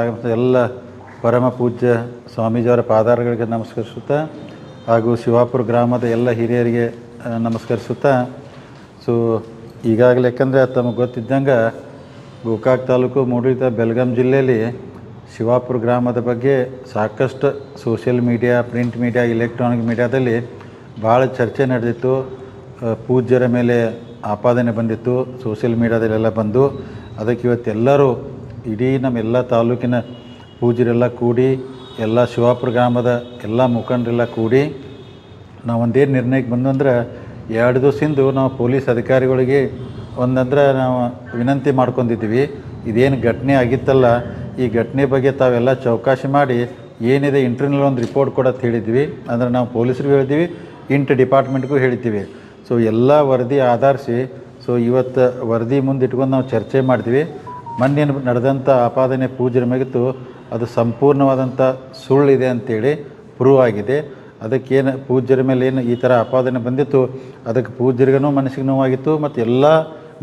ಎಲ್ಲ ಪರಮ ಪೂಜ್ಯ ಸ್ವಾಮೀಜಿಯವರ ಪಾದಾರಗಳಿಗೆ ನಮಸ್ಕರಿಸುತ್ತಾ ಹಾಗೂ ಶಿವಾಪುರ ಗ್ರಾಮದ ಎಲ್ಲ ಹಿರಿಯರಿಗೆ ನಮಸ್ಕರಿಸುತ್ತಾ. ಸೊ ಈಗಾಗಲೇ ಯಾಕಂದರೆ ತಮಗೆ ಗೊತ್ತಿದ್ದಂಗೆ ಗೋಕಾಕ್ ತಾಲೂಕು ಮೂಡಿದ ಬೆಲ್ಗಾಮ್ ಜಿಲ್ಲೆಯಲ್ಲಿ ಶಿವಾಪುರ ಗ್ರಾಮದ ಬಗ್ಗೆ ಸಾಕಷ್ಟು social media print media electronic ಮೀಡಿಯಾದಲ್ಲಿ ಭಾಳ ಚರ್ಚೆ ನಡೆದಿತ್ತು. ಪೂಜ್ಯರ ಮೇಲೆ ಆಪಾದನೆ ಬಂದಿತ್ತು ಸೋಷಿಯಲ್ ಮೀಡಿಯಾದಲ್ಲೆಲ್ಲ ಬಂದು. ಅದಕ್ಕೆ ಇವತ್ತೆಲ್ಲರೂ ಇಡೀ ನಮ್ಮ ಎಲ್ಲ ತಾಲೂಕಿನ ಪೂಜರೆಲ್ಲ ಕೂಡಿ, ಎಲ್ಲ ಶಿವಾಪುರ ಗ್ರಾಮದ ಎಲ್ಲ ಮುಖಂಡರೆಲ್ಲ ಕೂಡಿ ನಾವು ಒಂದೇನು ನಿರ್ಣಯಕ್ಕೆ ಬಂದಂದ್ರೆ ಎರಡು ದಿವಸದಿಂದ ನಾವು ಪೊಲೀಸ್ ಅಧಿಕಾರಿಗಳಿಗೆ ಒಂದಂದ್ರೆ ನಾವು ವಿನಂತಿ ಮಾಡ್ಕೊಂಡಿದ್ದೀವಿ ಇದೇನು ಘಟನೆ ಆಗಿತ್ತಲ್ಲ, ಈ ಘಟನೆ ಬಗ್ಗೆ ತಾವೆಲ್ಲ ಚೌಕಾಶಿ ಮಾಡಿ ಏನಿದೆ ಇಂಟರ್ನಲ್ ಒಂದು ರಿಪೋರ್ಟ್ ಕೊಡೋದು ಹೇಳಿದ್ವಿ. ಅಂದರೆ ನಾವು ಪೊಲೀಸರಿಗೂ ಹೇಳಿದ್ದೀವಿ ಇಂಟ್ ಡಿಪಾರ್ಟ್ಮೆಂಟ್ಗೂ ಹೇಳಿದ್ದೀವಿ ಸೊ ಎಲ್ಲ ವರದಿ ಆಧರಿಸಿ ಸೊ ಇವತ್ತು ವರದಿ ಮುಂದೆ ಇಟ್ಕೊಂಡು ನಾವು ಚರ್ಚೆ ಮಾಡ್ತೀವಿ. ಮೊನ್ನೆ ನಡೆದಂಥ ಆಪಾದನೆ ಪೂಜೆ ಮೇಗಿತ್ತು ಅದು ಸಂಪೂರ್ಣವಾದಂಥ ಸುಳ್ಳಿದೆ ಅಂತೇಳಿ ಪ್ರೂವ್ ಆಗಿದೆ. ಅದಕ್ಕೇನು ಪೂಜ್ಯರ ಮೇಲೆ ಏನು ಈ ಥರ ಆಪಾದನೆ ಬಂದಿತ್ತು, ಅದಕ್ಕೆ ಪೂಜ್ಯರಿಗೂ ಮನಸ್ಸಿಗೆ ನೋವಾಗಿತ್ತು, ಮತ್ತು ಎಲ್ಲ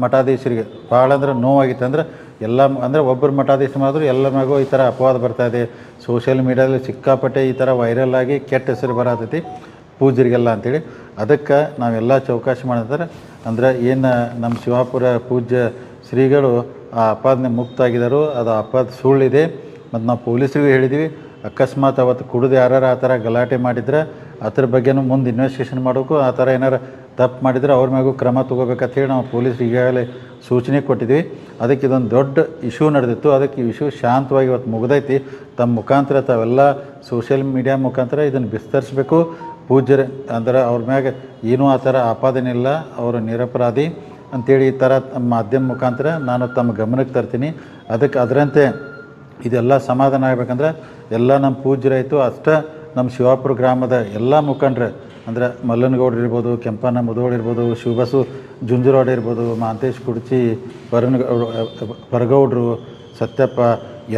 ಮಠಾಧೀಶರಿಗೆ ಭಾಳ ಅಂದ್ರೆ ನೋವಾಗಿತ್ತು ಅಂದ್ರೆ ಎಲ್ಲ ಅಂದರೆ ಒಬ್ಬರು ಮಠಾಧೀಶ ಮಾಡಿದ್ರು ಎಲ್ಲ ಮಗು ಈ ಥರ ಅಪವಾದ ಬರ್ತಾ ಇದೆ. ಸೋಷಿಯಲ್ ಮೀಡಿಯಾದಲ್ಲಿ ಸಿಕ್ಕಾಪಟ್ಟೆ ಈ ಥರ ವೈರಲ್ ಆಗಿ ಕೆಟ್ಟ ಹೆಸರು ಬರತೈತಿ ಪೂಜ್ಯರಿಗೆಲ್ಲ ಅಂತೇಳಿ. ಅದಕ್ಕೆ ನಾವೆಲ್ಲ ಚೌಕಾಶಿ ಮಾಡಿದ್ರೆ ಅಂದ್ರೆ ಏನು ನಮ್ಮ ಶಿವಾಪುರ ಪೂಜ್ಯ ಶ್ರೀಗಳು ಆ ಅಪಾದನೆ ಮುಕ್ತಾಗಿದ್ದರು ಅದು ಅಪಾದ ಸುಳ್ಳಿದೆ ಮತ್ತು ನಾವು ಪೊಲೀಸರಿಗೂ ಹೇಳಿದ್ದೀವಿ. ಅಕಸ್ಮಾತ್ ಅವತ್ತು ಕುಡಿದು ಯಾರು ಆ ಥರ ಗಲಾಟೆ ಮಾಡಿದ್ರೆ ಅದ್ರ ಬಗ್ಗೆನೂ ಮುಂದೆ ಇನ್ವೆಸ್ಟಿಗೇಷನ್ ಮಾಡಬೇಕು. ಆ ಥರ ಏನಾರು ತಪ್ಪು ಮಾಡಿದರೆ ಅವ್ರ ಮ್ಯಾಗೂ ಕ್ರಮ ತೊಗೋಬೇಕಂತ ಹೇಳಿ ನಾವು ಪೊಲೀಸರು ಈಗಾಗಲೇ ಸೂಚನೆ ಕೊಟ್ಟಿದ್ವಿ ಅದಕ್ಕೆ ಇದೊಂದು ದೊಡ್ಡ ಇಶ್ಯೂ ನಡೆದಿತ್ತು. ಅದಕ್ಕೆ ಈ ಇಶ್ಯೂ ಶಾಂತವಾಗಿ ಇವತ್ತು ಮುಗ್ದೈತಿ. ತಮ್ಮ ಮುಖಾಂತರ ತಾವೆಲ್ಲ ಸೋಷಿಯಲ್ ಮೀಡಿಯಾ ಮುಖಾಂತರ ಇದನ್ನು ವಿಸ್ತರಿಸಬೇಕು. ಪೂಜ್ಯರ, ಅಂದ್ರೆ ಅವ್ರ ಮ್ಯಾಗ ಏನೂ ಆ ಥರ ಆಪಾದನೆ ಇಲ್ಲ. ಅವರು ನಿರಪರಾಧಿ. ಅಂಥೇಳಿ ಈ ಥರ ಮಾಧ್ಯಮ ಮುಖಾಂತರ ನಾನು ತಮ್ಮ ಗಮನಕ್ಕೆ ತರ್ತೀನಿ. ಅದಕ್ಕೆ ಅದರಂತೆ ಇದೆಲ್ಲ ಸಮಾಧಾನ ಆಗಬೇಕಂದ್ರೆ ಎಲ್ಲ ನಮ್ಮ ಪೂಜ್ಯರಾಯಿತು, ಅಷ್ಟೇ ನಮ್ಮ ಶಿವಾಪುರ ಗ್ರಾಮದ ಎಲ್ಲ ಮುಖಂಡ್ರೆ, ಅಂದ್ರೆ ಮಲ್ಲನಗೌಡ್ರು ಇರ್ಬೋದು, ಕೆಂಪಣ್ಣ ಮುದೋಳು ಇರ್ಬೋದು, ಶಿವಬಸು ಜುಂಜುರೋಡ್ ಇರ್ಬೋದು, ಮಾಂತೇಶ್ ಕುಡ್ಚಿ ವರನ್ ಬರಗೌಡ್ರು ಸತ್ಯಪ್ಪ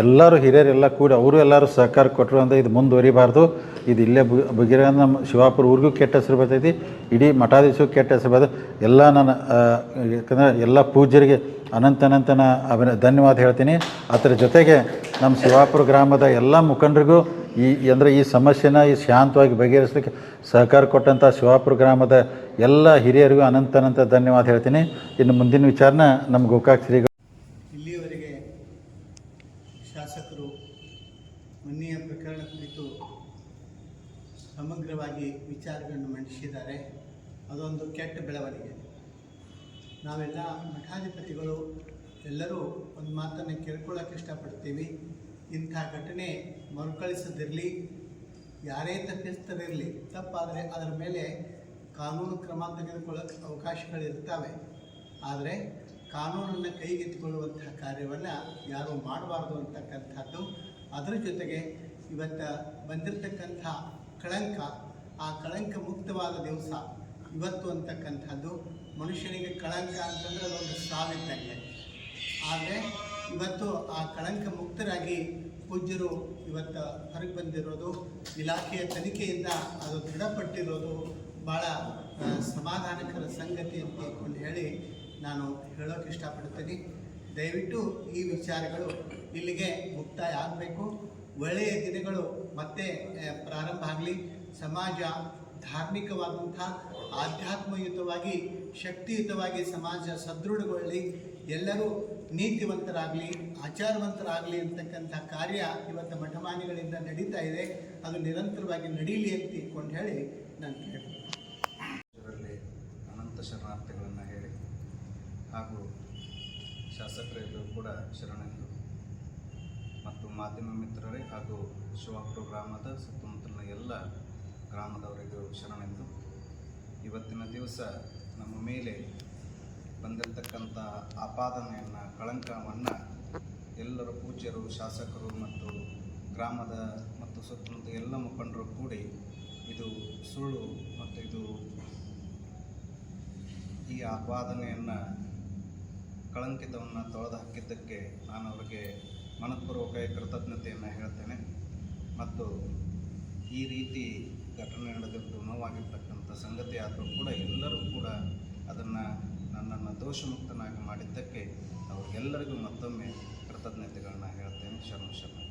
ಎಲ್ಲರೂ ಹಿರಿಯರೆಲ್ಲ ಕೂಡಿ ಅವರು ಎಲ್ಲರೂ ಸಹಕಾರ ಕೊಟ್ಟರು ಅಂದರೆ ಇದು ಮುಂದುವರಿಬಾರ್ದು. ಇದು ಇಲ್ಲೇ ಬುಗಿರ ನಮ್ಮ ಶಿವಾಪುರ ಊರಿಗೂ ಕೆಟ್ಟ ಹೆಸರು ಬರ್ತೈತಿ. ಇಡೀ ಮಠಾಧೀಶಗೂ ಕೆಟ್ಟ ಹೆಸರು ಬರ್ತದೆ ಎಲ್ಲ ನನ್ನ ಯಾಕಂದರೆ ಎಲ್ಲ ಪೂಜ್ಯರಿಗೆ ಅನಂತ ಅನಂತನ ಅಭಿನ, ಧನ್ಯವಾದ ಹೇಳ್ತೀನಿ. ಅದರ ಜೊತೆಗೆ ನಮ್ಮ ಶಿವಾಪುರ ಗ್ರಾಮದ ಎಲ್ಲ ಮುಖಂಡರಿಗೂ ಈ, ಅಂದರೆ ಈ ಸಮಸ್ಯೆನ ಈ ಶಾಂತವಾಗಿ ಬಗೆಹರಿಸಲಿಕ್ಕೆ ಸಹಕಾರ ಕೊಟ್ಟಂಥ ಶಿವಾಪುರ ಗ್ರಾಮದ ಎಲ್ಲ ಹಿರಿಯರಿಗೂ ಅನಂತ ಅನಂತ ಧನ್ಯವಾದ ಹೇಳ್ತೀನಿ. ಇನ್ನು ಮುಂದಿನ ವಿಚಾರನ ನಮ್ಮ ಗೋಕಾಕ್ ಶ್ರೀಗಳು ಸಮಗ್ರವಾಗಿ ವಿಚಾರಗಳನ್ನು ಮಂಡಿಸಿದ್ದಾರೆ. ಅದೊಂದು ಕೆಟ್ಟ ಬೆಳವಣಿಗೆ. ನಾವೆಲ್ಲ ಮಠಾಧಿಪತಿಗಳು ಎಲ್ಲರೂ ಒಂದು ಮಾತನ್ನು ಕೇಳ್ಕೊಳ್ಳೋಕೆ ಇಷ್ಟಪಡ್ತೀವಿ. ಇಂಥ ಘಟನೆ ಮರುಕಳಿಸದಿರಲಿ, ಯಾರೇ ತಪ್ಪಿಸ್ತರಿರಲಿ ತಪ್ಪಾದರೆ ಅದರ ಮೇಲೆ ಕಾನೂನು ಕ್ರಮ ತೆಗೆದುಕೊಳ್ಳೋಕೆ ಅವಕಾಶಗಳಿರ್ತವೆ ಆದರೆ ಕಾನೂನನ್ನು ಕೈಗೆತ್ತಿಕೊಳ್ಳುವಂತಹ ಕಾರ್ಯವನ್ನು ಯಾರೂ ಮಾಡಬಾರ್ದು ಅಂತಕ್ಕಂಥದ್ದು. ಅದರ ಜೊತೆಗೆ ಇವತ್ತು ಬಂದಿರತಕ್ಕಂಥ ಕಳಂಕ, ಆ ಕಳಂಕ ಮುಕ್ತವಾದ ದಿವಸ. ಇವತ್ತು ಅಂತಕ್ಕಂಥದ್ದು ಮನುಷ್ಯನಿಗೆ ಕಳಂಕ ಅಂತಂದರೆ ಅದೊಂದು ಸಾವಿದ್ದಂಗೆ ಆದರೆ ಇವತ್ತು ಆ ಕಳಂಕ ಮುಕ್ತರಾಗಿ ಪೂಜ್ಯರು ಇವತ್ತು ಹೊರಗೆ ಬಂದಿರೋದು, ಇಲಾಖೆಯ ತನಿಖೆಯಿಂದ ಅದು ದೃಢಪಟ್ಟಿರೋದು ಭಾಳ ಸಮಾಧಾನಕರ ಸಂಗತಿ ಅಂತ ಹೇಳಿ ನಾನು ಹೇಳೋಕೆ ಇಷ್ಟಪಡ್ತೀನಿ. ದಯವಿಟ್ಟು ಈ ವಿಚಾರಗಳು ಇಲ್ಲಿಗೆ ಮುಕ್ತಾಯ ಆಗಬೇಕು. ಒಳ್ಳೆಯ ದಿನಗಳು ಮತ್ತೆ ಪ್ರಾರಂಭ ಆಗಲಿ. ಸಮಾಜ ಧಾರ್ಮಿಕವಾದಂಥ, ಆಧ್ಯಾತ್ಮಯುತವಾಗಿ, ಶಕ್ತಿಯುತವಾಗಿ ಸಮಾಜ ಸದೃಢಗೊಳ್ಳಲಿ ಎಲ್ಲರೂ ನೀತಿವಂತರಾಗಲಿ, ಆಚಾರವಂತರಾಗಲಿ ಅಂತಕ್ಕಂಥ ಕಾರ್ಯ ಇವತ್ತು ಮಠಮಾನಿಗಳಿಂದ ನಡೀತಾ ಇದೆ. ಅದು ನಿರಂತರವಾಗಿ ನಡೀಲಿ ಅಂತ ಇಟ್ಕೊಂಡು ಹೇಳಿ ನಾನು ಕೇಳ್ತೀನಿ. ಅನಂತ ಶರಣಾರ್ಥಿಗಳನ್ನು ಹೇಳಿ ಹಾಗೂ ಶಾಸಕರೆಲ್ಲರೂ ಕೂಡ ಶರಣೆಂದು ಮತ್ತು ಮಾಧ್ಯಮ ಮಿತ್ರರೇ ಹಾಗೂ ಶಿವಾಪುರ ಗ್ರಾಮದ ಸುತ್ತಮುತ್ತಲಿನ ಎಲ್ಲ ಗ್ರಾಮದವರಿಗೂ ಶರಣೆಂದು ಇವತ್ತಿನ ದಿವಸ ನಮ್ಮ ಮೇಲೆ ಬಂದಿರತಕ್ಕಂಥ ಆಪಾದನೆಯನ್ನು, ಕಳಂಕವನ್ನು ಎಲ್ಲರೂ ಪೂಜ್ಯರು, ಶಾಸಕರು ಮತ್ತು ಗ್ರಾಮದ ಮತ್ತು ಸುತ್ತಮುತ್ತ ಎಲ್ಲ ಮುಖಂಡರು ಕೂಡಿ ಇದು ಸುಳ್ಳು ಮತ್ತು ಇದು ಈ ಆಪಾದನೆಯನ್ನು ಕಳಂಕಿತವನ್ನು ತೊಳೆದು ಹಾಕಿದ್ದಕ್ಕೆ ನಾನು ಅವರಿಗೆ ಮನಪೂರ್ವಕ ಕೃತಜ್ಞತೆಯನ್ನು ಹೇಳ್ತೇನೆ. ಮತ್ತು ಈ ರೀತಿ ಘಟನೆ ನಡೆದಿದ್ದು ನೋವಾಗಿರ್ತಕ್ಕಂಥ ಸಂಗತಿ ಆದರೂ ಕೂಡ ಎಲ್ಲರೂ ಕೂಡ ಅದನ್ನು ನನ್ನನ್ನು ದೋಷಮುಕ್ತನಾಗಿ ಮಾಡಿದ್ದಕ್ಕೆ ಅವರಿಗೆಲ್ಲರಿಗೂ ಮತ್ತೊಮ್ಮೆ ಕೃತ ಕೃತಜ್ಞತೆಗಳನ್ನ ಹೇಳ್ತೇನೆ. ಶರಣ ಶರಣ